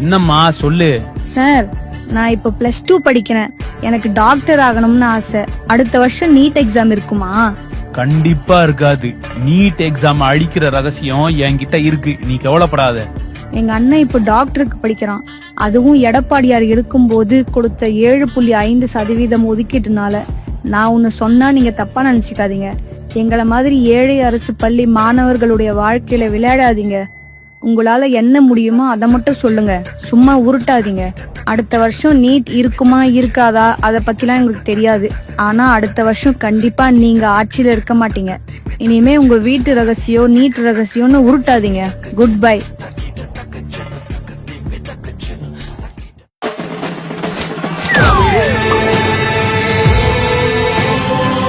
என்னம்மா சொல்லு? சார் நான் இப்போ பிளஸ் டூ படிக்கிறேன். எனக்கு டாக்டர் ஆகணும்னு ஆசை. அடுத்த வருஷம் நீட் எக்ஸாம் இருக்குமா? கண்டிப்பா இருக்காது. நீட் எக்ஸாம் அழிக்கிற ரகசியம் என்கிட்ட இருக்கு. நீ கவலைப்படாத. எங்க அண்ணன் இப்போ டாக்டருக்கு படிக்கிறான். அதுவும் எடப்பாடியார் இருக்கும்போது கொடுத்த ஏழு புள்ளி ஐந்து சதவீதம் ஒதுக்கீட்டுனால. நான் ஒன்னு சொன்னா நீங்க தப்பா நினைச்சுக்காதீங்க. எங்களை மாதிரி ஏழை அரசு பள்ளி மாணவர்களுடைய வாழ்க்கையில விளையாடாதீங்க. உங்களால என்ன முடியுமோ அதை மட்டும் சொல்லுங்க. சும்மா உருட்டாதீங்க. அடுத்த வருஷம் நீட் இருக்குமா இருக்காதா? அதை பத்திலாம் எங்களுக்கு தெரியாது. ஆனா அடுத்த வருஷம் கண்டிப்பா நீங்க ஆட்சியில இருக்க மாட்டீங்க. இனிமே உங்க வீட்டு ரகசியம் நீட் ரகசியம்னு உருட்டாதீங்க. Good bye